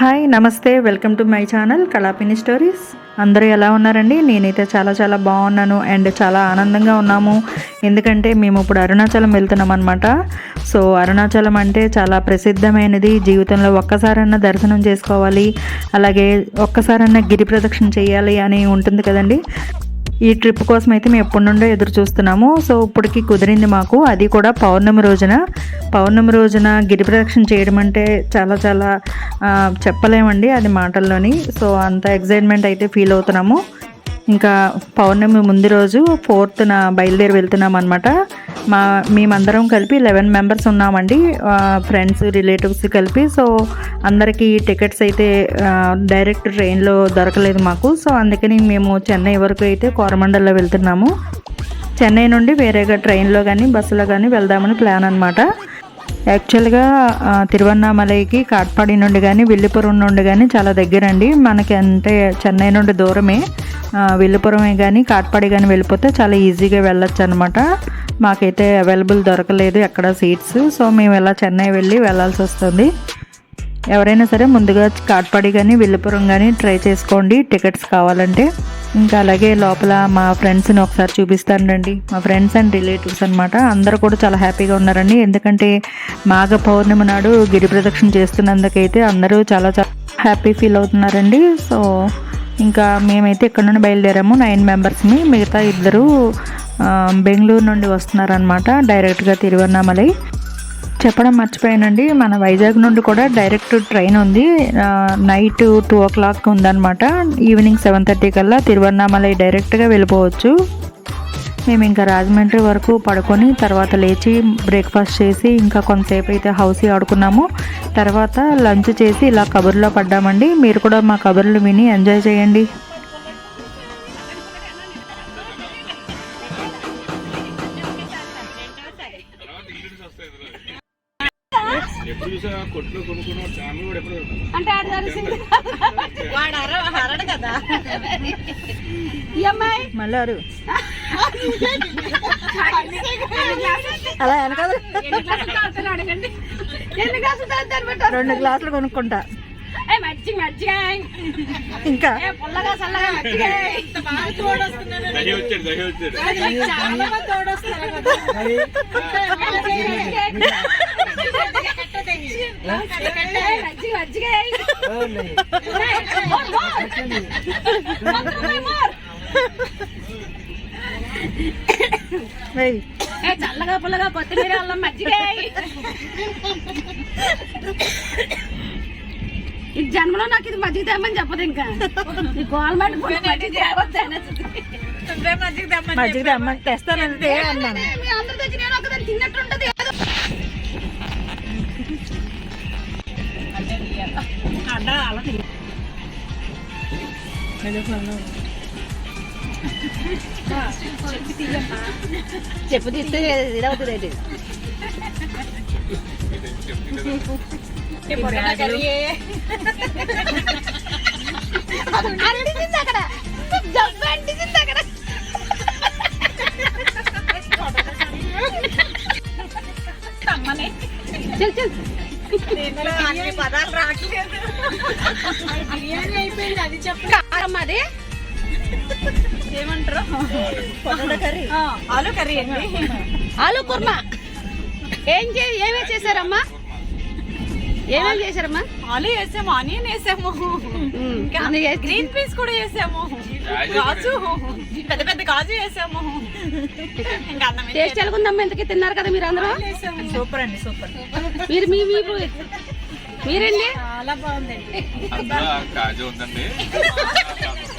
Hi నమస్తే welcome to my channel Kalapini stories. అందరూ ఎలా ఉన్నారండి? నేనైతే చాలా చాలా బాగున్నాను అండ్ చాలా ఆనందంగా ఉన్నాము. ఎందుకంటే మేము ఇప్పుడు అరుణాచలం వెళ్తున్నాం అనమాట సో అరుణాచలం అంటే చాలా ప్రసిద్ధమైనది. జీవితంలో ఒక్కసారన్నా దర్శనం చేసుకోవాలి. అలాగే ఒక్కసారన్నా గిరి ప్రదక్షిణ చేయాలి అని ఉంటుంది కదండి. ఈ ట్రిప్ కోసం అయితే మేము ఎప్పటి నుండో ఎదురు చూస్తున్నాము. సో ఇప్పటికి కుదిరింది మాకు. అది కూడా పౌర్ణమి రోజున. పౌర్ణమి రోజున గిరి ప్రదక్షిణ చేయడం అంటే చాలా చాలా చెప్పలేమండి అది మాటల్లోని. సో అంత ఎగ్జైట్మెంట్ అయితే ఫీల్ అవుతున్నాము. ఇంకా పౌర్ణమి ముందు రోజు ఫోర్త్న బయలుదేరి వెళ్తున్నాం అనమాట మా మేమందరం కలిపి లెవెన్ మెంబర్స్ ఉన్నామండి. ఫ్రెండ్స్ రిలేటివ్స్ కలిపి. సో అందరికీ టికెట్స్ అయితే డైరెక్ట్ ట్రైన్లో దొరకలేదు మాకు. సో అందుకని మేము చెన్నై వరకు అయితే కోరమండల్లో వెళ్తున్నాము. చెన్నై నుండి వేరేగా ట్రైన్లో కానీ బస్సులో కానీ వెళ్దామని ప్లాన్ అనమాట యాక్చువల్గా తిరువన్నామలైకి కాట్పాడి నుండి కానీ విల్లిపురం నుండి కానీ చాలా దగ్గరండి. మనకి అంటే చెన్నై నుండి దూరమే. వెళ్ళిపురమే కానీ కాట్పాడి కానీ వెళ్ళిపోతే చాలా ఈజీగా వెళ్ళొచ్చు అనమాట మాకైతే అవైలబుల్ దొరకలేదు ఎక్కడ సీట్స్ సో మేము ఇలా చెన్నై వెళ్ళి వెళ్ళాల్సి వస్తుంది. ఎవరైనా సరే ముందుగా కాట్పాడి కానీ విల్లుపురం కానీ ట్రై చేసుకోండి. టికెట్స్ కావాలంటే. ఇంకా అలాగే లోపల మా ఫ్రెండ్స్ని ఒకసారి చూపిస్తాను రండి. మా ఫ్రెండ్స్ అండ్ రిలేటివ్స్ అనమాట అందరూ కూడా చాలా హ్యాపీగా ఉన్నారండి. ఎందుకంటే మాఘ పౌర్ణమి నాడు గిరి ప్రదక్షిణ చేస్తున్నందుకైతే అందరూ చాలా చాలా హ్యాపీ ఫీల్ అవుతున్నారండి. సో ఇంకా మేమైతే ఇక్కడ నుండి బయలుదేరాము నైన్ మెంబర్స్ని. మిగతా ఇద్దరు బెంగళూరు నుండి వస్తున్నారనమాట డైరెక్ట్గా తిరువన్నామలై. చెప్పడం మర్చిపోయానండి మన వైజాగ్ నుండి కూడా డైరెక్ట్ ట్రైన్ ఉంది. నైట్ టూ ఓ క్లాక్ ఉందన్నమాట ఈవినింగ్ సెవెన్ థర్టీ కల్లా తిరువన్నామలై డైరెక్ట్గా వెళ్ళిపోవచ్చు. మేము ఇంకా రాజమండ్రి వరకు పడుకొని తర్వాత లేచి బ్రేక్ఫాస్ట్ చేసి ఇంకా కొంతసేపు అయితే హౌసీ ఆడుకున్నాము. తర్వాత లంచ్ చేసి ఇలా కబుర్లో పడ్డామండి. మీరు కూడా మా కబుర్లు విని ఎంజాయ్ చేయండి. అంటే ఆడు అలా వెనకాల రెండు గ్లాసులు కొనుక్కుంటా. ఏ మజ్జిగ మజ్జిగ. ఇంకా? మజ్జిగ. చల్లగా పుల్లగా కొత్తిమీర అల్లం మజ్జిగ ఈ జన్మలో నాకు ఇది మజ్జిగ తెమ్మని చెప్పదు ఇంకా. ఈ గోల్మట్ మజ్జిగ తేవద్దు మజ్జిగ తెమ్మ తెస్తానంటే అన్నాను. మీ అందరి దగ్గర నేను ఒకదాన్ని తిన్నట్టుంటది ఏదో. చెప్పు తీస్తే ఇదవుతుంది అక్కడ జబ్బు అంటిసింది అక్కడ చల్ చల్ కారం అది ఆలు కర్రీ అండి. ఆలు కుర్మా. ఏం చే ఏమేమి చేశారమ్మా? ఏమేమి చేశారమ్మా? ఆలు వేసాము ఆనియన్ వేసాము. గ్రీన్ పీస్ కూడా వేసాము. కాజు పెద్ద పెద్ద కాజు వేసాము. టేస్ట్ ఎలాగుందమ్మా? ఇంతకీ తిన్నారు కదా మీరు అందరూ? సూపర్ అండి సూపర్. మీరు మీ మీరు మీరండి? చాలా బాగుందండి. కాజు ఉందండి.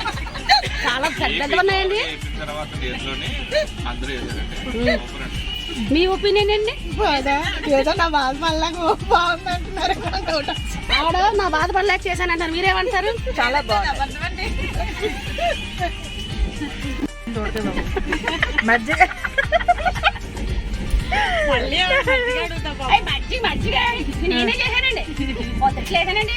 చాలా పెద్దగా ఉన్నాయండి మీ ఒపీనియన్ అండి ఏదో నా బాధ మళ్ళా బాగుంది అంటున్నారు ఆడ నా బాధపడలేక చేశానంటారు. మీరేమంటారు? చాలా బాగుంది. ఏయ్, మజ్జిగ మజ్జిగ నేనే చేశానండి. వేసానండి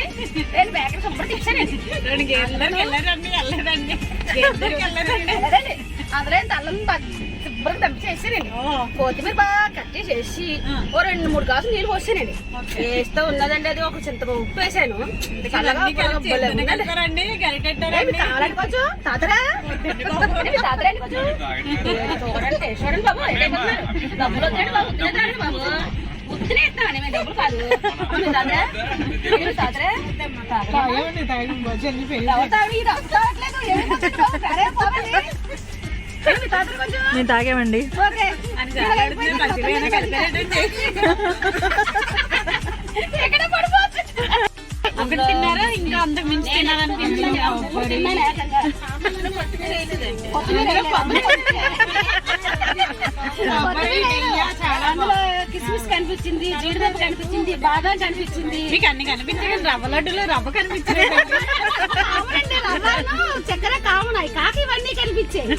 నేను బేకరీ శుభ్రం తెచ్చానండి రెండు గేదెలకు వెళ్ళారండి వెళ్ళలేదండి గేదెలకు వెళ్ళలేదండి వెళ్ళదండి అందులో తల్లని శుభ్రంగా దంపి చేసానండి కొత్తిమీర బాగా కట్ చేసేసి ఓ రెండు మూడు గ్లాసులు నీళ్ళు పోసానండి వేస్తూ ఉన్నదండి అది ఒక చింత ఉప్పు వేసాను. కొంచెం? తాతరా? తాతరా కొంచెం? చూడండి చూడండి బాబు ఏమైపోతున్నారు డబ్బులు వద్దండి బాబు ఉత్తినే తాగండి బాబు. ఉత్తినే ఇస్తామండి మేము డబ్బులు కాదు. మీ తాతరా? తాతరా? తాగడు? ఇది. మేము తాగామండి. ఓకే. ఎక్కడ పడిపోతుంది అక్కడ తిన్నారా? ఇంకా అంతకు మించి తినాలనిపించింది కిస్మిస్ కనిపించింది జీడిపప్పు కనిపించింది బాదం కనిపించింది. మీకు అన్ని కనిపించాయి రవ్వ లడ్డులో రవ్వ కనిపించలేదు. రవ్వను చక్కెర కామన్ అవి కాకి ఇవన్నీ కనిపించాయి?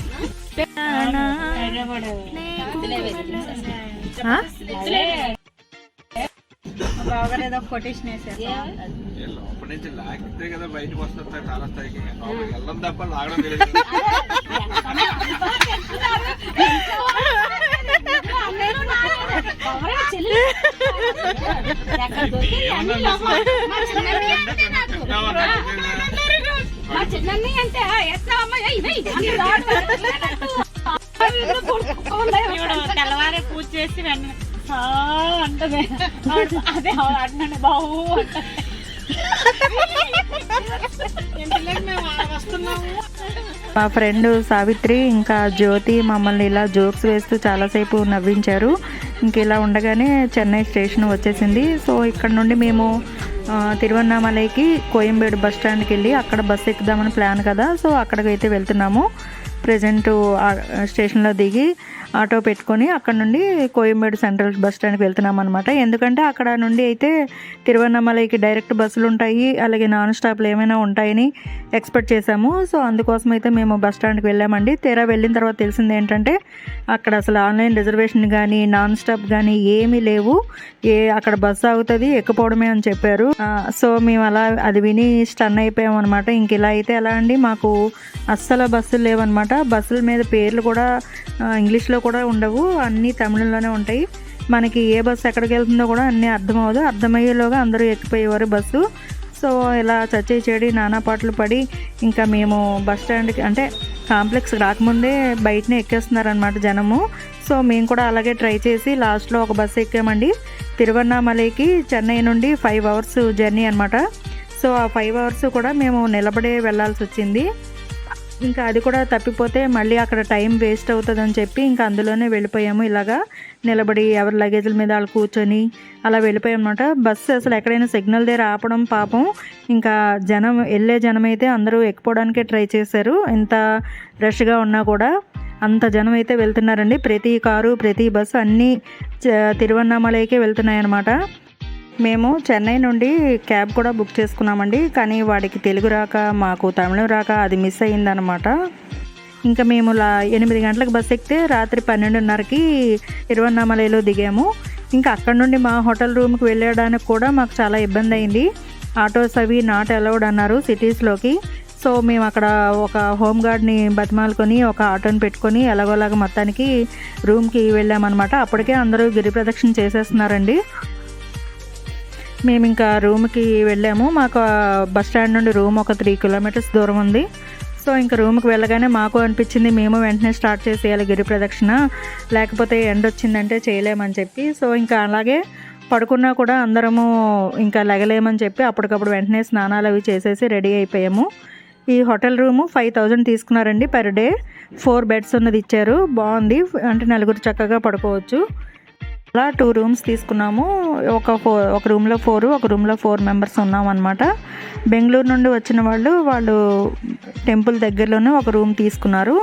బాగోలేదో కొటేషన్ లోపల నుంచి లాగితే కదా బయటకు వస్తుంది చాలా స్థాయికి లోపలికి వెళ్ళడం తప్ప లాగడం తెలియదు అన్నయ్యను నాన్న, ఎవరైనా చెల్లి ఎక్కడ దొరికింది అన్ని లోపల. మా చిన్నమ్మ అంటే అంటే తెల్లవారే పూజ చేసి అంటది. అదే బావు వస్తున్నాము. మా ఫ్రెండ్ సావిత్రి ఇంకా జ్యోతి మమ్మల్ని ఇలా జోక్స్ వేస్తూ చాలాసేపు నవ్వించారు. ఇంక ఇలా ఉండగానే చెన్నై స్టేషన్ వచ్చేసింది. సో ఇక్కడ నుండి మేము తిరువన్నామలైకి కోయంబేడు బస్ స్టాండ్కి వెళ్ళి అక్కడ బస్ ఎక్కుదామని ప్లాన్ కదా సో అక్కడికి అయితే వెళ్తున్నాము. ప్రజెంట్ స్టేషన్లో దిగి ఆటో పెట్టుకొని అక్కడ నుండి కోయంబేడు సెంట్రల్ బస్ స్టాండ్కి వెళ్తున్నాం అనమాట ఎందుకంటే అక్కడ నుండి అయితే తిరువన్నమలైకి డైరెక్ట్ బస్సులు ఉంటాయి అలాగే నాన్ స్టాప్లు ఏమైనా ఉంటాయని ఎక్స్పెక్ట్ చేశాము. సో అందుకోసం అయితే మేము బస్ స్టాండ్కి వెళ్ళామండి. తీరా వెళ్ళిన తర్వాత తెలిసింది ఏంటంటే అక్కడ అసలు ఆన్లైన్ రిజర్వేషన్ కానీ నాన్ స్టాప్ కానీ ఏమీ లేవు. ఏ అక్కడ బస్సు ఆగుతుంది ఎక్కిపోవడమే అని చెప్పారు. సో మేము అలా అది విని స్టన్ అయిపోయాం అనమాట ఇంక ఇలా అయితే ఎలా అండి? మాకు అస్సలు బస్సులు లేవన్నమాట. బస్సుల మీద పేర్లు కూడా ఇంగ్లీష్లో కూడా ఉండవు. అన్నీ తమిళంలోనే ఉంటాయి. మనకి ఏ బస్సు ఎక్కడికి వెళ్తుందో కూడా అన్నీ అర్థమవదు అర్థమయ్యేలోగా అందరూ ఎక్కిపోయేవారు బస్సు. సో ఇలా చచ్చే చెడి నానా పాటలు పడి ఇంకా మేము బస్ స్టాండ్కి అంటే కాంప్లెక్స్ రాకముందే బయటనే ఎక్కేస్తున్నారనమాట జనము. సో మేము కూడా అలాగే ట్రై చేసి లాస్ట్లో ఒక బస్సు ఎక్కామండి. తిరువన్నామలైకి చెన్నై నుండి ఫైవ్ అవర్స్ జర్నీ అనమాట. సో ఆ ఫైవ్ అవర్స్ కూడా మేము నిలబడే వెళ్ళాల్సి వచ్చింది. ఇంకా అది కూడా తప్పిపోతే మళ్ళీ అక్కడ టైం వేస్ట్ అవుతుందని చెప్పి ఇంకా అందులోనే వెళ్ళిపోయాము. ఇలాగా నిలబడి ఎవరి లగేజ్ల మీద వాళ్ళు కూర్చొని అలా వెళ్ళిపోయాం అనమాట బస్సు అసలు ఎక్కడైనా సిగ్నల్ దగ్గర ఆపడం పాపం. ఇంకా జనం వెళ్ళే జనం అయితే అందరూ ఎక్కిపోవడానికే ట్రై చేశారు. ఎంత రష్గా ఉన్నా కూడా అంత జనం అయితే వెళ్తున్నారండి. ప్రతి కారు ప్రతి బస్సు అన్నీ తిరువన్నామలైకే వెళ్తున్నాయన్నమాట. మేము చెన్నై నుండి క్యాబ్ కూడా బుక్ చేసుకున్నామండి కానీ వాడికి తెలుగు రాక మాకు తమిళం రాక అది మిస్ అయ్యిందనమాట ఇంకా మేము లా ఎనిమిది గంటలకు బస్ ఎక్కితే రాత్రి పన్నెండున్నరకి తిరువన్నామలైలో దిగాము. ఇంకా అక్కడ నుండి మా హోటల్ రూమ్కి వెళ్ళడానికి కూడా మాకు చాలా ఇబ్బంది అయింది. ఆటోస్ అవి నాట్ అలౌడ్ అన్నారు సిటీస్లోకి. సో మేము అక్కడ ఒక హోమ్ గార్డ్ని బతిమాలుకొని ఒక ఆటోని పెట్టుకొని ఎలాగోలాగా మొత్తానికి రూమ్కి వెళ్ళామన్నమాట. అప్పటికే అందరూ గిరి ప్రదక్షిణ చేసేస్తున్నారండి. మేము ఇంకా రూమ్కి వెళ్ళాము. మాకు బస్ స్టాండ్ నుండి రూమ్ ఒక త్రీ కిలోమీటర్స్ దూరం ఉంది. సో ఇంకా రూమ్కి వెళ్ళగానే మాకు అనిపించింది మేము వెంటనే స్టార్ట్ చేసేయాలి గిరి ప్రదక్షిణ. లేకపోతే ఎండ వచ్చిందంటే చేయలేమని చెప్పి. సో ఇంకా అలాగే పడుకున్నా కూడా అందరము ఇంకా లెగలేమని చెప్పి అప్పటికప్పుడు వెంటనే స్నానాలు అవి చేసేసి రెడీ అయిపోయాము. ఈ హోటల్ రూము ఫైవ్ థౌజండ్ తీసుకున్నారండి పర్ డే. ఫోర్ బెడ్స్ ఉన్నది ఇచ్చారు. బాగుంది. అంటే నలుగురు చక్కగా పడుకోవచ్చు. అలా టూ రూమ్స్ తీసుకున్నాము. ఒక ఫోర్ ఒక రూమ్లో ఫోర్ ఒక రూమ్లో ఫోర్ మెంబర్స్ ఉన్నాం అనమాట బెంగళూరు నుండి వచ్చిన వాళ్ళు వాళ్ళు టెంపుల్ దగ్గరలోనే ఒక రూమ్ తీసుకున్నారు.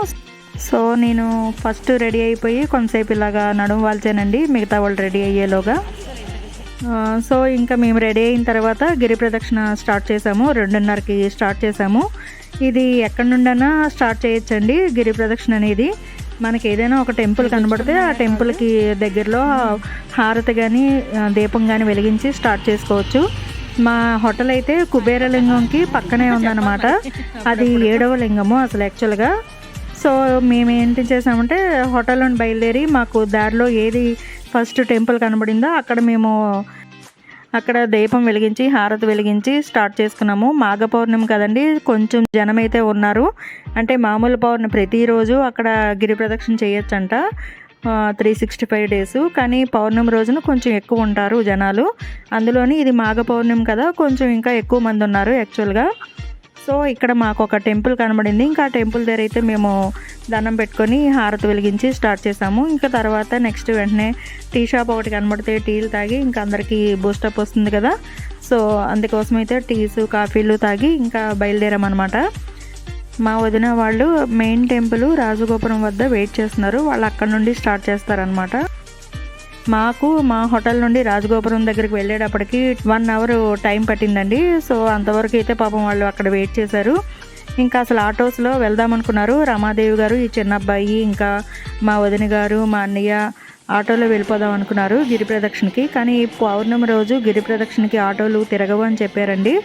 సో నేను ఫస్ట్ రెడీ అయిపోయి కొంతసేపు ఇలాగా నడుము వాల్చానండి మిగతా వాళ్ళు రెడీ అయ్యేలోగా. సో ఇంకా మేము రెడీ అయిన తర్వాత గిరి ప్రదక్షిణ స్టార్ట్ చేసాము. రెండున్నరకి స్టార్ట్ చేసాము. ఇది ఎక్కడి నుండైనా స్టార్ట్ చేయొచ్చండి గిరి ప్రదక్షిణ అనేది. మనకి ఏదైనా ఒక టెంపుల్ కనబడితే ఆ టెంపుల్కి దగ్గరలో హారతి కానీ దీపం కానీ వెలిగించి స్టార్ట్ చేసుకోవచ్చు. మా హోటల్ అయితే కుబేర లింగంకి పక్కనే ఉందన్నమాట. అది ఏడవ లింగము అసలు యాక్చువల్గా. సో మేము ఏంటి చేసామంటే హోటల్ నుండి బయలుదేరి మాకు దారిలో ఏది ఫస్ట్ టెంపుల్ కనబడిందో అక్కడ మేము అక్కడ దీపం వెలిగించి హారతి వెలిగించి స్టార్ట్ చేసుకున్నాము. మాఘ పౌర్ణమి కదండి కొంచెం జనం అయితే ఉన్నారు. అంటే మామూలు పౌర్ణమి ప్రతిరోజు అక్కడ గిరి ప్రదక్షిణ చేయొచ్చంట. త్రీ సిక్స్టీ ఫైవ్ డేస్ కానీ పౌర్ణమి రోజున కొంచెం ఎక్కువ ఉంటారు జనాలు. అందులోని ఇది మాఘ పౌర్ణమి కదా కొంచెం ఇంకా ఎక్కువ మంది ఉన్నారు యాక్చువల్గా సో ఇక్కడ మాకు ఒక టెంపుల్ కనబడింది. ఇంకా ఆ టెంపుల్ దగ్గర అయితే మేము దండం పెట్టుకొని హారతి వెలిగించి స్టార్ట్ చేసాము. ఇంకా తర్వాత నెక్స్ట్ వెంటనే టీ షాప్ ఒకటి కనబడితే టీలు తాగి ఇంకా అందరికీ బూస్టప్ వస్తుంది కదా. సో అందుకోసం అయితే టీస్ కాఫీలు తాగి ఇంకా బయలుదేరామన్నమాట. మా వదిన వాళ్ళు మెయిన్ టెంపుల్ రాజగోపురం వద్ద వెయిట్ చేస్తున్నారు. వాళ్ళు అక్కడ నుండి స్టార్ట్ చేస్తారనమాట మాకు మా హోటల్ నుండి రాజగోపురం దగ్గరికి వెళ్ళేటప్పటికి వన్ అవర్ టైం పట్టిందండి. సో అంతవరకు అయితే పాపం వాళ్ళు అక్కడ వెయిట్ చేశారు. ఇంకా అసలు ఆటోస్లో వెళ్దాం అనుకున్నారు రమాదేవి గారు ఈ చిన్న అబ్బాయి ఇంకా మా వదిన గారు మా అన్నయ్య ఆటోలో వెళ్ళిపోదాం అనుకున్నారు గిరి ప్రదక్షిణకి. కానీ పౌర్ణమి రోజు గిరి ప్రదక్షిణకి ఆటోలు తిరగవు అని చెప్పారండి.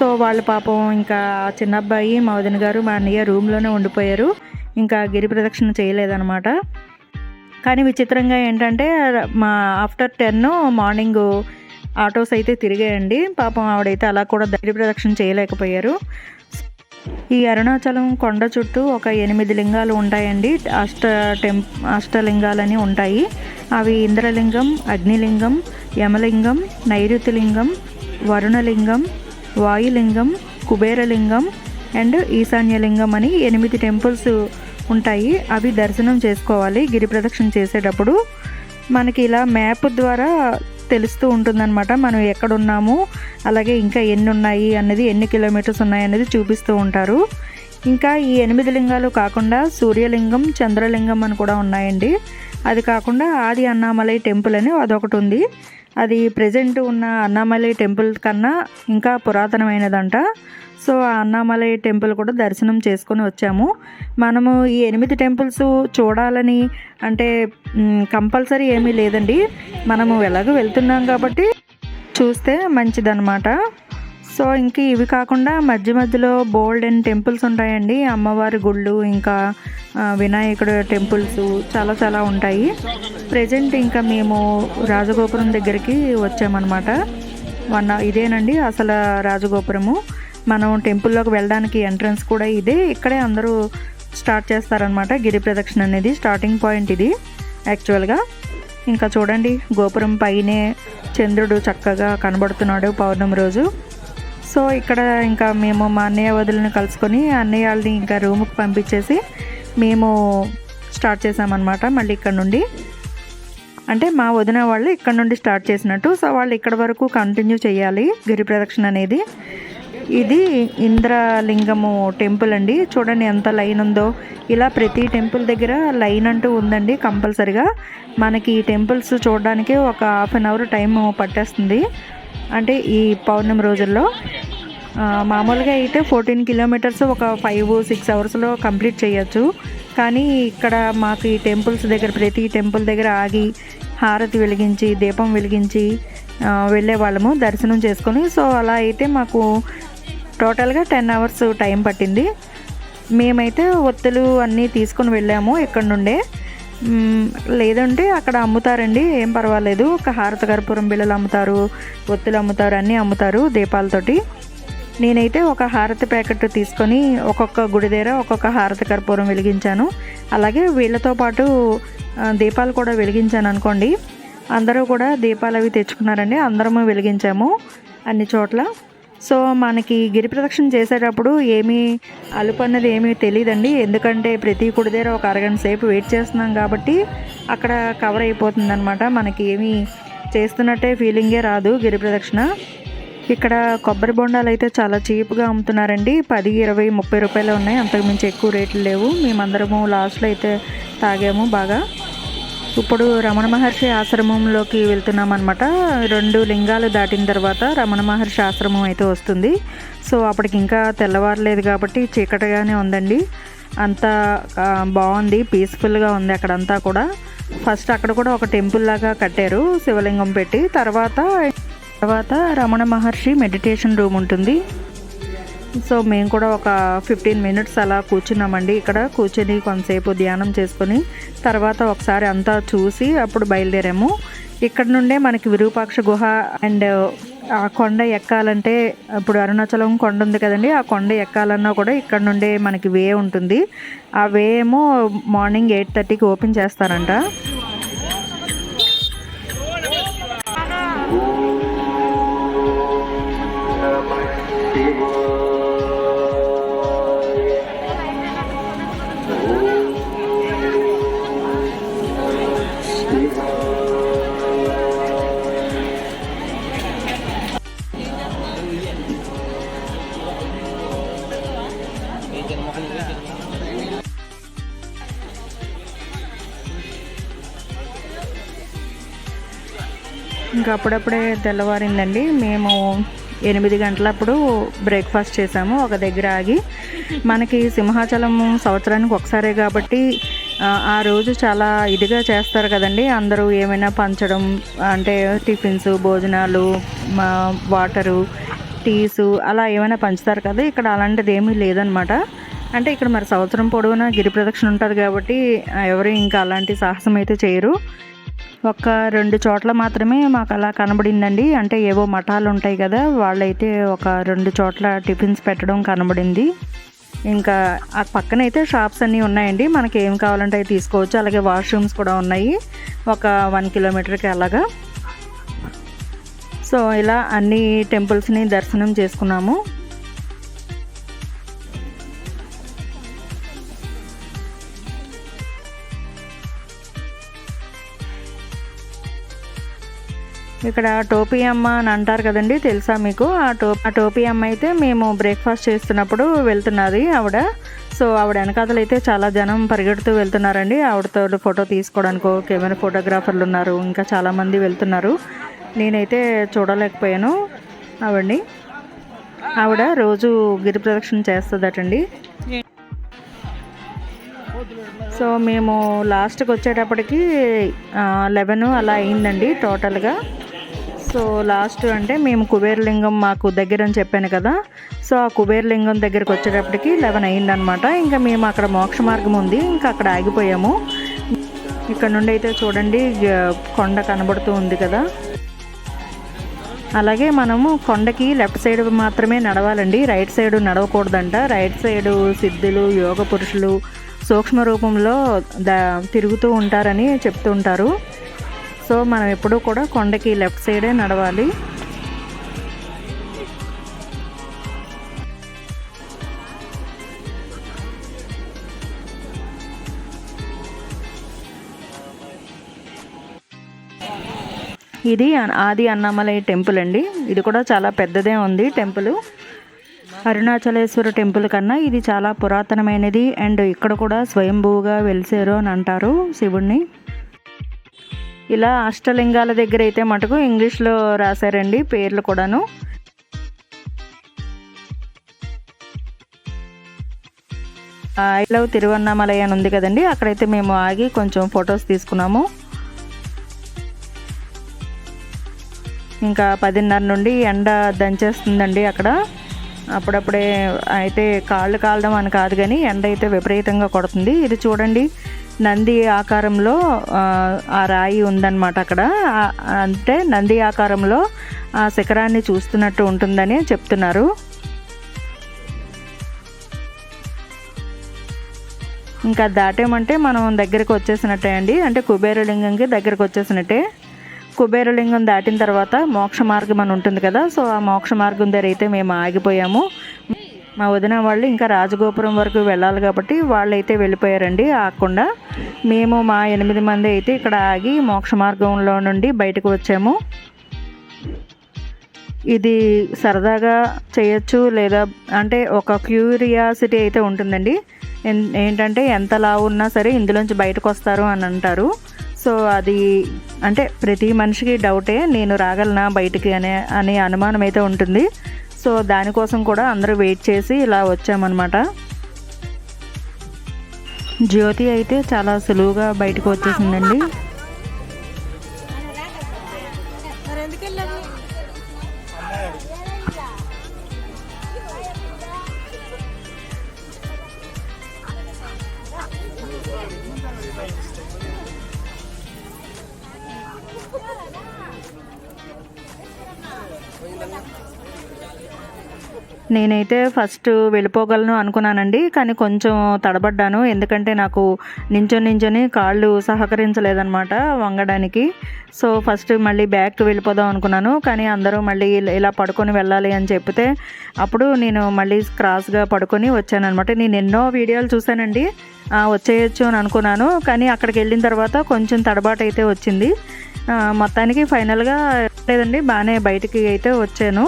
సో వాళ్ళు పాపం ఇంకా చిన్న అబ్బాయి మా వదిన గారు మా అన్నయ్య రూమ్లోనే ఉండిపోయారు. ఇంకా గిరి ప్రదక్షిణ చేయలేదన్నమాట. కానీ విచిత్రంగా ఏంటంటే మా ఆఫ్టర్ టెన్ మార్నింగ్ ఆటోస్ అయితే తిరిగాయండి. పాపం ఆవిడైతే అలా కూడా ధైర్య ప్రదక్షిణ చేయలేకపోయారు. ఈ అరుణాచలం కొండ చుట్టూ ఒక ఎనిమిది లింగాలు ఉంటాయండి. అష్ట టెం అష్టలింగాలని ఉంటాయి. అవి ఇంద్రలింగం అగ్నిలింగం యమలింగం నైరుతిలింగం వరుణలింగం వాయులింగం కుబేరలింగం అండ్ ఈశాన్యలింగం అని ఎనిమిది టెంపుల్స్ ఉంటాయి. అవి దర్శనం చేసుకోవాలి. గిరి ప్రదక్షిణ చేసేటప్పుడు మనకి ఇలా మ్యాప్ ద్వారా తెలుస్తూ ఉంటుందన్నమాట. మనం ఎక్కడున్నాము అలాగే ఇంకా ఎన్ని ఉన్నాయి అన్నది ఎన్ని కిలోమీటర్స్ ఉన్నాయి అనేది చూపిస్తూ ఉంటారు. ఇంకా ఈ ఎనిమిది లింగాలు కాకుండా సూర్యలింగం చంద్రలింగం అని కూడా ఉన్నాయండి. అది కాకుండా ఆది అన్నామలై టెంపుల్ అని అదొకటి ఉంది. అది ప్రజెంట్ ఉన్న అన్నామలై టెంపుల్ కన్నా ఇంకా పురాతనమైనదంట. సో ఆ అన్నామలై టెంపుల్ కూడా దర్శనం చేసుకొని వచ్చాము. మనము ఈ ఎనిమిది టెంపుల్స్ చూడాలని అంటే కంపల్సరీ ఏమీ లేదండి. మనము ఎలాగో వెళ్తున్నాం కాబట్టి చూస్తే మంచిదన్నమాట. సో ఇంక ఇవి కాకుండా మధ్య మధ్యలో బోల్డ్ అండ్ టెంపుల్స్ ఉంటాయండి. అమ్మవారి గుళ్ళు ఇంకా వినాయకుడు టెంపుల్స్ చాలా చాలా ఉంటాయి. ప్రజెంట్ ఇంకా మేము రాజగోపురం దగ్గరికి వచ్చామన్నమాట. వన్ ఇదేనండి అసలు రాజగోపురము. మనం టెంపుల్లోకి వెళ్ళడానికి ఎంట్రన్స్ కూడా ఇదే. ఇక్కడే అందరూ స్టార్ట్ చేస్తారనమాట గిరి ప్రదక్షిణ అనేది స్టార్టింగ్ పాయింట్ ఇది యాక్చువల్గా. ఇంకా చూడండి గోపురం పైనే చంద్రుడు చక్కగా కనబడుతున్నాడు పౌర్ణమి రోజు. సో ఇక్కడ ఇంకా మేము మా అన్నయ్య వదులని కలుసుకొని అన్నయ్య వాళ్ళని ఇంకా రూమ్కి పంపించేసి మేము స్టార్ట్ చేసామన్నమాట మళ్ళీ ఇక్కడ నుండి. అంటే మా వదిన వాళ్ళు ఇక్కడ నుండి స్టార్ట్ చేసినట్టు సో వాళ్ళు ఇక్కడ వరకు కంటిన్యూ చేయాలి గిరి ప్రదక్షిణ అనేది. ఇది ఇంద్రలింగము టెంపుల్ అండి. చూడండి ఎంత లైన్ ఉందో. ఇలా ప్రతి టెంపుల్ దగ్గర లైన్ అంటూ ఉందండి కంపల్సరిగా. మనకి ఈ టెంపుల్స్ చూడడానికి ఒక హాఫ్ అన్ అవర్ టైం పట్టేస్తుంది. అంటే ఈ పౌర్ణమి రోజుల్లో మామూలుగా అయితే ఫోర్టీన్ కిలోమీటర్స్ ఒక ఫైవ్ సిక్స్ అవర్స్లో కంప్లీట్ చేయొచ్చు. కానీ ఇక్కడ మాకు ఈ టెంపుల్స్ దగ్గర ప్రతి టెంపుల్ దగ్గర ఆగి హారతి వెలిగించి దీపం వెలిగించి వెళ్ళే వాళ్ళము దర్శనం చేసుకొని. సో అలా అయితే మాకు టోటల్గా టెన్ అవర్స్ టైం పట్టింది. మేమైతే ఒత్తులు అన్నీ తీసుకొని వెళ్ళాము ఇక్కడ నుండే. లేదంటే అక్కడ అమ్ముతారండి ఏం పర్వాలేదు. ఒక హారత కర్పూరం బిళ్ళలు అమ్ముతారు ఒత్తులు అమ్ముతారు అన్నీ అమ్ముతారు దీపాలతోటి. నేనైతే ఒక హారతి ప్యాకెట్ తీసుకొని ఒక్కొక్క గుడి దగ్గర ఒక్కొక్క హారతి కర్పూరం వెలిగించాను. అలాగే వీళ్ళతో పాటు దీపాలు కూడా వెలిగించాను అనుకోండి. అందరూ కూడా దీపాలు అవి తెచ్చుకున్నారండి అందరము వెలిగించాము అన్ని చోట్ల. సో మనకి గిరి ప్రదక్షిణ చేసేటప్పుడు ఏమీ అలుపు అన్నది ఏమీ తెలియదండి ఎందుకంటే ప్రతి కుడి దగ్గర ఒక అరగంట సేపు వెయిట్ చేస్తున్నాం కాబట్టి అక్కడ కవర్ అయిపోతుంది అనమాట మనకి ఏమీ చేస్తున్నట్టే ఫీలింగే రాదు గిరి ప్రదక్షిణ. ఇక్కడ కొబ్బరి బొండాలు అయితే చాలా చీప్గా అమ్ముతున్నారండి. పది ఇరవై ముప్పై రూపాయలు ఉన్నాయి. అంతకు మించి ఎక్కువ రేట్లు లేవు. మేమందరము లాస్ట్లో అయితే తాగాము బాగా. ఇప్పుడు రమణ మహర్షి ఆశ్రమంలోకి వెళ్తున్నాం అనమాట రెండు లింగాలు దాటిన తర్వాత రమణ మహర్షి ఆశ్రమం అయితే వస్తుంది. సో అప్పటికి ఇంకా తెల్లవారలేదు కాబట్టి చీకటిగానే ఉందండి. అంతా బాగుంది పీస్ఫుల్గా ఉంది అక్కడంతా కూడా. ఫస్ట్ అక్కడ కూడా ఒక టెంపుల్ లాగా కట్టారు శివలింగం పెట్టి. తర్వాత తర్వాత రమణ మహర్షి మెడిటేషన్ రూమ్ ఉంటుంది. సో మేము కూడా ఒక ఫిఫ్టీన్ మినిట్స్ అలా కూర్చున్నామండి. ఇక్కడ కూర్చొని కొంతసేపు ధ్యానం చేసుకొని తర్వాత ఒకసారి అంతా చూసి అప్పుడు బయలుదేరాము. ఇక్కడ నుండే మనకి విరూపాక్ష గుహ అండ్ ఆ కొండ ఎక్కాలంటే ఇప్పుడు అరుణాచలం కొండ ఉంది కదండి ఆ కొండ ఎక్కాలన్నా కూడా ఇక్కడ నుండే మనకి వే ఉంటుంది. ఆ వే ఏమో మార్నింగ్ ఎయిట్ థర్టీకి ఓపెన్ చేస్తారంట. ఇంకా అప్పుడప్పుడే తెల్లవారిందండి. మేము ఎనిమిది గంటలప్పుడు బ్రేక్ఫాస్ట్ చేసాము. ఒక దగ్గర ఆగి మనకి సింహాచలం సంవత్సరానికి ఒకసారే కాబట్టి ఆ, రోజు చాలా ఇదిగా చేస్తారు కదండి. అందరూ ఏమైనా పంచడం అంటే టిఫిన్స్ భోజనాలు మా వాటరు టీసు అలా ఏమైనా పంచుతారు కదా. ఇక్కడ అలాంటిది ఏమీ లేదనమాట అంటే ఇక్కడ మరి సంవత్సరం పొడవునా గిరి ప్రదక్షిణ ఉంటుంది కాబట్టి ఎవరు ఇంకా అలాంటి సాహసం అయితే చేయరు. ఒక రెండు చోట్ల మాత్రమే మాకు అలా కనబడిందండి. అంటే ఏవో మఠాలు ఉంటాయి కదా వాళ్ళైతే ఒక రెండు చోట్ల టిఫిన్స్ పెట్టడం కనబడింది. ఇంకా ఆ పక్కన అయితే షాప్స్ అన్నీ ఉన్నాయండి. మనకి ఏం కావాలంటే అవి తీసుకోవచ్చు. అలాగే వాష్రూమ్స్ కూడా ఉన్నాయి. ఒక వన్ కిలోమీటర్కి అలాగా. సో ఇలా అన్ని టెంపుల్స్ని దర్శనం చేసుకున్నాము. ఇక్కడ టోపీ అమ్మ అని అంటారు కదండి తెలుసా మీకు? ఆ టో ఆ టోపీ అమ్మ అయితే మేము బ్రేక్ఫాస్ట్ చేస్తున్నప్పుడు వెళ్తున్నది ఆవిడ. సో ఆవిడ వెనకాతలు అయితే చాలా జనం పరిగెడుతూ వెళ్తున్నారండి. ఆవిడతో ఫోటో తీసుకోవడానికి కెమెరా ఫోటోగ్రాఫర్లు ఉన్నారు ఇంకా చాలామంది వెళ్తున్నారు. నేనైతే చూడలేకపోయాను ఆవిడని. ఆవిడ రోజు గిరి ప్రదక్షిణ చేస్తుందటండి. సో మేము లాస్ట్కి వచ్చేటప్పటికి లెవెన్ అలా అయిందండి టోటల్గా. సో లాస్ట్ అంటే మేము కుబేరలింగం మాకు దగ్గర అని చెప్పాను కదా. సో ఆ కుబేరలింగం దగ్గరికి వచ్చేటప్పటికి లెవెన్ అయ్యిందనమాట ఇంకా మేము అక్కడ మోక్ష మార్గం ఉంది. ఇంకా అక్కడ ఆగిపోయాము. ఇక్కడ నుండి అయితే చూడండి గ- కొండ కనబడుతూ ఉంది కదా. అలాగే మనము కొండకి లెఫ్ట్ సైడ్ మాత్రమే నడవాలండి. రైట్ సైడ్ నడవకూడదంట. రైట్ సైడ్ సిద్ధులు యోగ పురుషులు సూక్ష్మ రూపంలో ద తిరుగుతూ ఉంటారని చెప్తుంటారు. సో మనం ఎప్పుడూ కూడా కొండకి లెఫ్ట్ సైడే నడవాలి. ఇది ఆది అన్నామలై టెంపుల్ అండి. ఇది కూడా చాలా పెద్దదే ఉంది టెంపుల్. అరుణాచలేశ్వర టెంపుల్ కన్నా ఇది చాలా పురాతనమైనది అండ్ ఇక్కడ కూడా స్వయంభూగా వెలిసారు అని అంటారు శివుణ్ణి. ఇలా అష్టలింగాల దగ్గర అయితే మటుకు ఇంగ్లీష్లో రాశారండి పేర్లు కూడాను. ఐ లవ్ తిరువన్నామలై అని ఉంది కదండి అక్కడైతే మేము ఆగి కొంచెం ఫొటోస్ తీసుకున్నాము. ఇంకా పదిన్నర నుండి ఎండ దంచేస్తుందండి అక్కడ. అప్పుడప్పుడే అయితే కాళ్ళు కాలడం అని కాదు కానీ ఎండ అయితే విపరీతంగా కొడుతుంది. ఇది చూడండి నంది ఆకారంలో ఆ, రాయి ఉందన్నమాట అక్కడ. అంటే నంది ఆకారంలో ఆ శిఖరాన్ని చూస్తున్నట్టు ఉంటుందని చెప్తున్నారు. ఇంకా దాటామంటే మనం దగ్గరికి వచ్చేసినట్టే అండి. అంటే కుబేరలింగంకి దగ్గరికి వచ్చేసినట్టే. కుబేరలింగం దాటిన తర్వాత మోక్ష మార్గం అని ఉంటుంది కదా సో ఆ మోక్ష మార్గం దగ్గర అయితే మేము ఆగిపోయాము. మా వదిన వాళ్ళు ఇంకా రాజగోపురం వరకు వెళ్ళాలి కాబట్టి వాళ్ళు అయితే వెళ్ళిపోయారండి ఆగకుండా మేము మా ఎనిమిది మంది అయితే ఇక్కడ ఆగి మోక్ష మార్గంలో నుండి బయటకు వచ్చాము. ఇది సరదాగా చేయొచ్చు లేదా అంటే ఒక క్యూరియాసిటీ అయితే ఉంటుందండి. ఏంటంటే ఎంత లావు ఉన్నా సరే ఇందులోంచి బయటకు వస్తారు అని అంటారు. సో అది అంటే ప్రతి మనిషికి డౌటే నేను రాగలనా బయటికి అనే అనే అనుమానం అయితే ఉంటుంది. సో దానికోసం కూడా అందరూ వెయిట్ చేసి ఇలా వచ్చామన్నమాట. జ్యోతి అయితే చాలా సులువుగా బయటకు వచ్చేసిందండి. Thank నేనైతే ఫస్ట్ వెళ్ళిపోగలను అనుకున్నానండి కానీ కొంచెం తడబడ్డాను. ఎందుకంటే నాకు నించొని నించొని కాళ్ళు సహకరించలేదన్నమాట వంగడానికి. సో ఫస్ట్ మళ్ళీ బ్యాక్ వెళ్ళిపోదాం అనుకున్నాను కానీ అందరూ మళ్ళీ ఇలా- పడుకొని వెళ్ళాలి అని చెప్తే అప్పుడు నేను మళ్ళీ క్రాస్గా పడుకొని వచ్చాను అనమాట నేను ఎన్నో వీడియోలు చూశానండి వచ్చేయచ్చు అని అనుకున్నాను. కానీ అక్కడికి వెళ్ళిన తర్వాత కొంచెం తడబాటు అయితే వచ్చింది. మొత్తానికి ఫైనల్గా లేదండి బాగానే బయటికి అయితే వచ్చాను.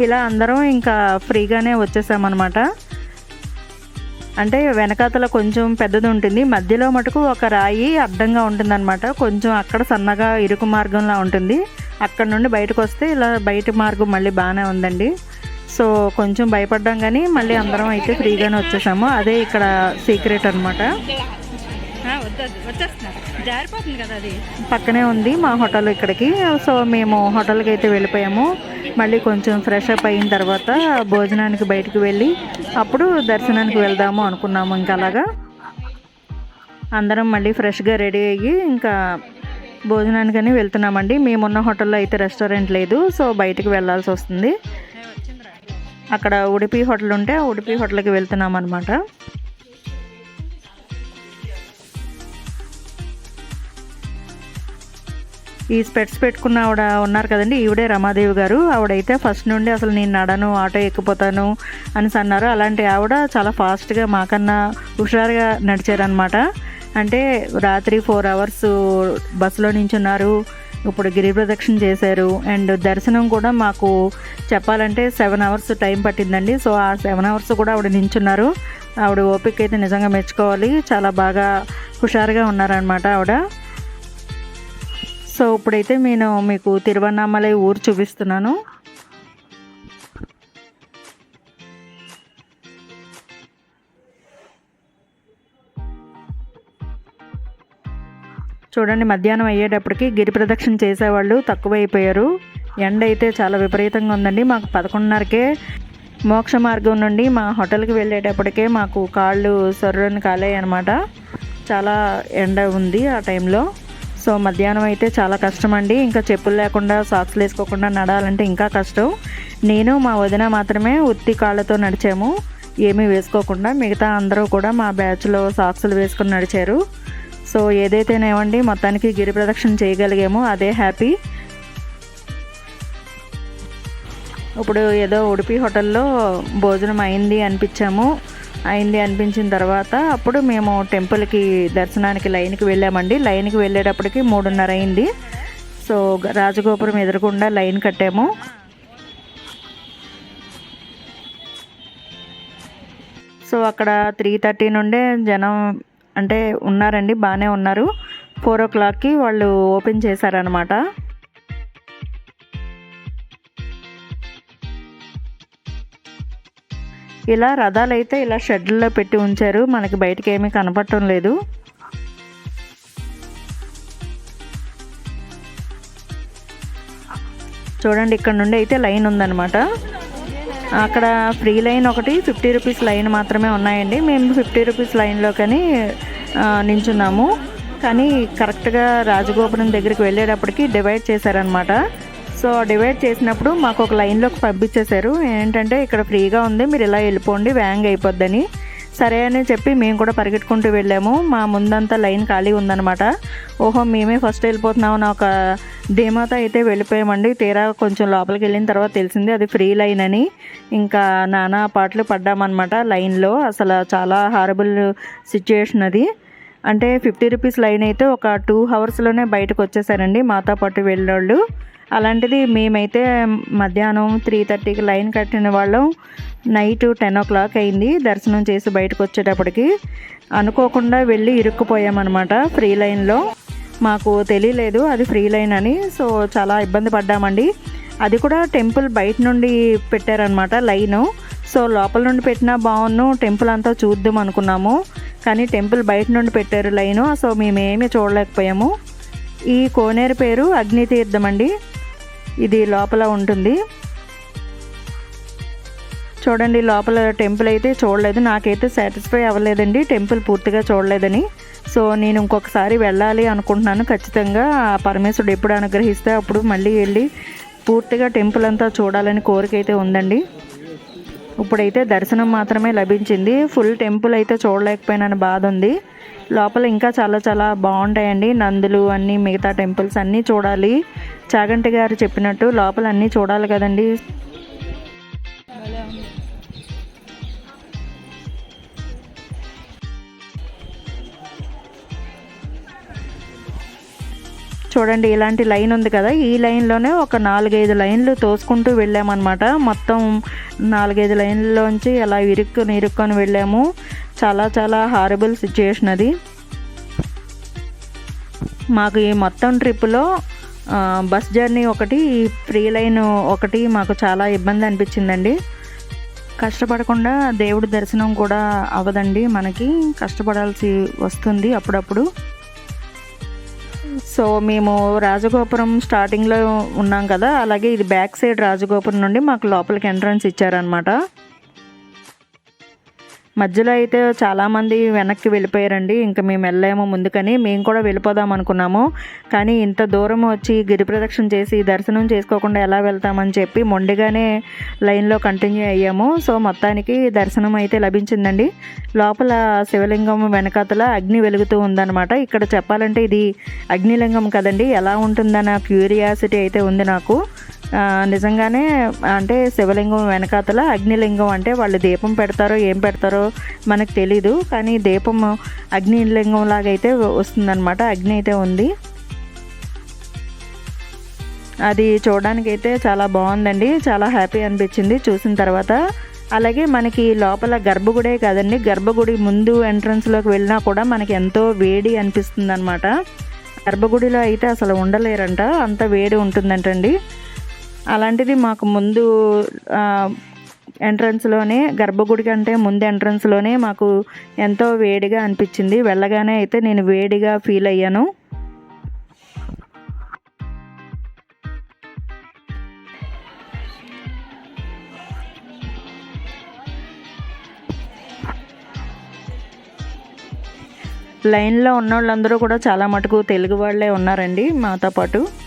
ఇలా అందరం ఇంకా ఫ్రీగానే వచ్చేసామన్నమాట. అంటే వెనకాతల కొంచెం పెద్దది ఉంటుంది. మధ్యలో మటుకు ఒక రాయి అడ్డంగా ఉంటుందన్నమాట. కొంచెం అక్కడ సన్నగా ఇరుకు మార్గంలా ఉంటుంది. అక్కడ నుండి బయటకు వస్తే ఇలా బయట మార్గం మళ్ళీ బాగానే ఉందండి. సో కొంచెం భయపడ్డాం కానీ మళ్ళీ అందరం అయితే ఫ్రీగానే వచ్చేసాము. అదే ఇక్కడ సీక్రెట్ అనమాట జారిపోతుంది కదా అది. పక్కనే ఉంది మా హోటల్ ఇక్కడికి. సో మేము హోటల్కి అయితే వెళ్ళిపోయాము. మళ్ళీ కొంచెం ఫ్రెష్ అప్ అయిన తర్వాత భోజనానికి బయటికి వెళ్ళి అప్పుడు దర్శనానికి వెళ్దాము అనుకున్నాము ఇంకా అలాగా. అందరం మళ్ళీ ఫ్రెష్గా రెడీ అయ్యి ఇంకా భోజనానికని వెళ్తున్నామండి. మేమున్న హోటల్లో అయితే రెస్టారెంట్ లేదు. సో బయటికి వెళ్ళాల్సి వస్తుంది. అక్కడ ఉడిపి హోటల్ ఉంటే ఆ ఉడిపి హోటల్కి వెళ్తున్నాం అనమాట ఈ స్పెట్స్ పెట్టుకున్న ఆవిడ ఉన్నారు కదండి ఈవిడే రమాదేవి గారు. ఆవిడైతే ఫస్ట్ నుండి అసలు నేను నడను ఆటో ఎక్కిపోతాను అని అన్నారు. అలాంటి ఆవిడ చాలా ఫాస్ట్గా మాకన్నా హుషారుగా నడిచారనమాట అంటే రాత్రి ఫోర్ అవర్స్ బస్సులో నించున్నారు. ఇప్పుడు గిరి ప్రదక్షిణ చేశారు. అండ్ దర్శనం కూడా మాకు చెప్పాలంటే సెవెన్ అవర్స్ టైం పట్టిందండి. సో ఆ సెవెన్ అవర్స్ కూడా ఆవిడ నించున్నారు. ఆవిడ ఓపిక అయితే నిజంగా మెచ్చుకోవాలి. చాలా బాగా హుషారుగా ఉన్నారనమాట ఆవిడ. సో ఇప్పుడైతే నేను మీకు తిరువన్నామలై ఊరు చూపిస్తున్నాను. చూడండి మధ్యాహ్నం అయ్యేటప్పటికి గిరి ప్రదక్షిణ చేసేవాళ్ళు తక్కువైపోయారు. ఎండ అయితే చాలా విపరీతంగా ఉందండి. మాకు పదకొండున్నరకే మోక్ష మార్గం నుండి మా హోటల్కి వెళ్ళేటప్పటికే మాకు కాళ్ళు సర్రని కాలే అనమాట చాలా ఎండ ఉంది ఆ టైంలో. సో మధ్యాహ్నం అయితే చాలా కష్టం అండి ఇంకా చెప్పులు లేకుండా సాక్స్లు వేసుకోకుండా నడాలంటే ఇంకా కష్టం. నేను మా వదిన మాత్రమే ఉత్తి కాళ్ళతో నడిచాము. ఏమీ వేసుకోకుండా మిగతా అందరూ కూడా మా బ్యాచ్లో సాక్సులు వేసుకొని నడిచారు. సో ఏదైతేనేమండి మొత్తానికి గిరి ప్రదక్షిణ చేయగలిగామో అదే హ్యాపీ. ఇప్పుడు ఏదో ఉడిపి హోటల్లో భోజనం అయింది అనిపించాము. అయింది అనిపించిన తర్వాత అప్పుడు మేము టెంపుల్కి దర్శనానికి లైన్కి వెళ్ళామండి. లైన్కి వెళ్ళేటప్పటికి మూడున్నర అయింది. సో రాజగోపురం ఎదురకుండా లైన్ కట్టాము. సో అక్కడ త్రీ థర్టీ నుండే జనం అంటే ఉన్నారండి బాగానే ఉన్నారు. ఫోర్ ఓ క్లాక్కి వాళ్ళు ఓపెన్ చేశారనమాట ఇలా రథాలు అయితే ఇలా షెడ్లలో పెట్టి ఉంచారు. మనకి బయటకి ఏమీ కనపడటం లేదు. చూడండి ఇక్కడ నుండి అయితే లైన్ ఉందన్నమాట. అక్కడ ఫ్రీ లైన్ ఒకటి ఫిఫ్టీ రూపీస్ లైన్ మాత్రమే ఉన్నాయండి. మేము ఫిఫ్టీ రూపీస్ లైన్లో కానీ నించున్నాము. కానీ కరెక్ట్గా రాజగోపురం దగ్గరికి వెళ్ళేటప్పటికి డివైడ్ చేశారనమాట సో డివైడ్ చేసినప్పుడు మాకు ఒక లైన్లోకి పంపించేశారు. ఏంటంటే ఇక్కడ ఫ్రీగా ఉంది మీరు ఇలా వెళ్ళిపోండి వ్యాంగ్ అయిపోద్దని. సరే అని చెప్పి మేము కూడా పరిగెట్టుకుంటూ వెళ్ళాము. మా ముందంతా లైన్ ఖాళీ ఉందన్నమాట. ఓహో మేమే ఫస్ట్ వెళ్ళిపోతున్నాం అని ఒక ధీమాతో అయితే వెళ్ళిపోయామండి. తీరా కొంచెం లోపలికి వెళ్ళిన తర్వాత తెలిసింది అది ఫ్రీ లైన్ అని. ఇంకా నానా పాటలు పడ్డామన్నమాట లైన్లో. అసలు చాలా హారబుల్ సిచ్యుయేషన్ అది. అంటే ఫిఫ్టీ రూపీస్ లైన్ అయితే ఒక టూ అవర్స్లోనే బయటకు వచ్చేసారండి మాతో పాటు వెళ్ళేవాళ్ళు. అలాంటిది మేమైతే మధ్యాహ్నం త్రీ థర్టీకి లైన్ కట్టిన వాళ్ళం. నైట్ టెన్ ఓ క్లాక్ అయింది. దర్శనం చేసి బయటకు వచ్చేటప్పటికి అనుకోకుండా వెళ్ళి ఇరుక్కుపోయామన్నమాట ఫ్రీ లైన్లో. మాకు తెలియలేదు అది ఫ్రీ లైన్ అని. సో చాలా ఇబ్బంది పడ్డామండి. అది కూడా టెంపుల్ బయట నుండి పెట్టారనమాట లైను. సో లోపల నుండి పెట్టినా బాగున్ను టెంపుల్ అంతా చూద్దాం అనుకున్నాము. కానీ టెంపుల్ బయట నుండి పెట్టారు లైను. సో మేమేమి చూడలేకపోయాము. ఈ కోనేరు పేరు అగ్నితీర్థం అండి. ఇది లోపల ఉంటుంది. చూడండి లోపల టెంపుల్ అయితే చూడలేదు. నాకైతే సాటిస్ఫై అవ్వలేదండి టెంపుల్ పూర్తిగా చూడలేదని. సో నేను ఇంకొకసారి వెళ్ళాలి అనుకుంటున్నాను. ఖచ్చితంగా ఆ పరమేశ్వరుడు ఎప్పుడు అనుగ్రహిస్తే అప్పుడు మళ్ళీ వెళ్ళి పూర్తిగా టెంపుల్ అంతా చూడాలని కోరిక అయితే ఉందండి. ఇప్పుడైతే దర్శనం మాత్రమే లభించింది. ఫుల్ టెంపుల్ అయితే చూడలేకపోయినాను బాధ ఉంది. లోపల ఇంకా చాలా చాలా బాగుంటాయండి. నందులు అన్నీ మిగతా టెంపుల్స్ అన్నీ చూడాలి. చాగంటి గారు చెప్పినట్టు లోపల అన్నీ చూడాలి కదండి. చూడండి ఇలాంటి లైన్ ఉంది కదా. ఈ లైన్లోనే ఒక నాలుగైదు లైన్లు తోసుకుంటూ వెళ్ళామన్నమాట. మొత్తం నాలుగైదు లైన్లలోంచి అలా ఇరుక్కుని ఇరుక్కొని వెళ్ళాము. చాలా చాలా హారబుల్ సిచ్యుయేషన్ అది. మాకు ఈ మొత్తం ట్రిప్లో బస్ జర్నీ ఒకటి ఫ్రీ లైన్ ఒకటి మాకు చాలా ఇబ్బంది అనిపించిందండి. కష్టపడకుండా దేవుడి దర్శనం కూడా అవ్వదండి మనకి. కష్టపడాల్సి వస్తుంది అప్పుడప్పుడు. సో మేము రాజగోపురం స్టార్టింగ్లో ఉన్నాం కదా అలాగే ఇది బ్యాక్ సైడ్ రాజగోపురం నుండి మాకు లోపలికి ఎంట్రన్స్ ఇచ్చారనమాట మధ్యలో అయితే చాలామంది వెనక్కి వెళ్ళిపోయారండి. ఇంకా మేము వెళ్ళాము ముందుకని. మేము కూడా వెళ్ళిపోదాం అనుకున్నాము. కానీ ఇంత దూరం వచ్చి గిరి ప్రదక్షిణ చేసి దర్శనం చేసుకోకుండా ఎలా వెళ్తామని చెప్పి మొండిగానే లైన్లో కంటిన్యూ అయ్యాము. సో మొత్తానికి దర్శనం అయితే లభించిందండి. లోపల శివలింగం వెనకాతల అగ్ని వెలుగుతూ ఉందన్నమాట. ఇక్కడ చెప్పాలంటే ఇది అగ్నిలింగం కదండి. ఎలా ఉంటుందన్న క్యూరియాసిటీ అయితే ఉంది నాకు. నిజంగానే అంటే శివలింగం వెనకాతల అగ్నిలింగం అంటే వాళ్ళు దీపం పెడతారో ఏం పెడతారో మనకు తెలీదు కానీ దీపం అగ్నిలింగం లాగా అయితే వస్తుందన్నమాట. అగ్ని అయితే ఉంది. అది చూడడానికి అయితే చాలా బాగుందండి. చాలా హ్యాపీ అనిపించింది చూసిన తర్వాత. అలాగే మనకి లోపల గర్భగుడే కాదండి. గర్భగుడి ముందు ఎంట్రన్స్లోకి వెళ్ళినా కూడా మనకి ఎంతో వేడి అనిపిస్తుంది అనమాట గర్భగుడిలో అయితే అసలు ఉండలేరంట. అంత వేడి ఉంటుందంటండి. అలాంటిది మాకు ముందు ఎంట్రన్స్లోనే గర్భగుడి కంటే ముందు ఎంట్రన్స్లోనే మాకు ఎంతో వేడిగా అనిపించింది. వెళ్ళగానే అయితే నేను వేడిగా ఫీల్ అయ్యాను. లైన్లో ఉన్న వాళ్ళందరూ కూడా చాలా మటుకు తెలుగు వాళ్ళే ఉన్నారండి మాతో పాటు.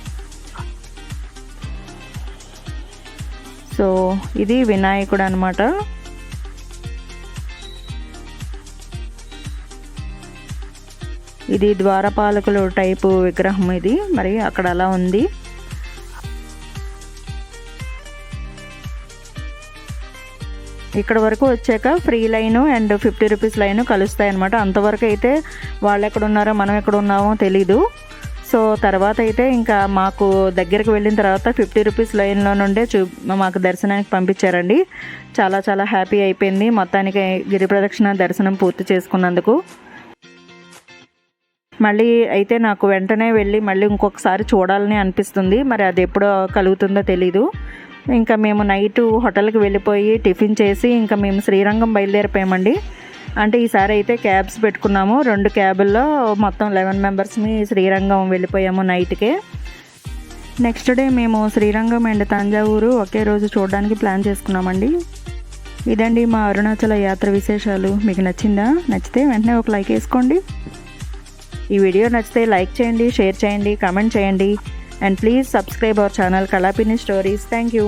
సో ఇది వినాయకుడు అనమాట ఇది ద్వారపాలకులు టైపు విగ్రహం ఇది. మరి అక్కడ అలా ఉంది. ఇక్కడ వరకు వచ్చాక free line and fifty rupees line కలుస్తాయి అనమాట అంతవరకు అయితే వాళ్ళు ఎక్కడ ఉన్నారో మనం ఎక్కడ ఉన్నామో తెలీదు. సో తర్వాత అయితే ఇంకా మాకు దగ్గరికి వెళ్ళిన తర్వాత ఫిఫ్టీ రూపీస్ లైన్లో నుండే చూ మాకు దర్శనానికి పంపించారండి. చాలా చాలా హ్యాపీ అయిపోయింది. మొత్తానికి గిరి ప్రదక్షిణ దర్శనం పూర్తి చేసుకున్నందుకు. మళ్ళీ అయితే నాకు వెంటనే వెళ్ళి మళ్ళీ ఇంకొకసారి చూడాలని అనిపిస్తుంది. మరి అది ఎప్పుడో కలుగుతుందో తెలీదు. ఇంకా మేము నైట్ హోటల్కి వెళ్ళిపోయి టిఫిన్ చేసి ఇంకా మేము శ్రీరంగం బయలుదేరిపోయామండి. అంటే ఈసారి అయితే క్యాబ్స్ పెట్టుకున్నాము. రెండు క్యాబుల్లో మొత్తం లెవెన్ మెంబర్స్ని శ్రీరంగం వెళ్ళిపోయాము నైట్కే నెక్స్ట్ డే మేము శ్రీరంగం అండ్ తంజావూరు ఒకే రోజు చూడడానికి ప్లాన్ చేసుకున్నామండి. ఇదండి మా అరుణాచల యాత్ర విశేషాలు. మీకు నచ్చిందా? నచ్చితే వెంటనే ఒక లైక్ వేసుకోండి. ఈ వీడియో నచ్చితే లైక్ చేయండి షేర్ చేయండి కామెంట్ చేయండి. And please subscribe our channel Kalapini stories thank you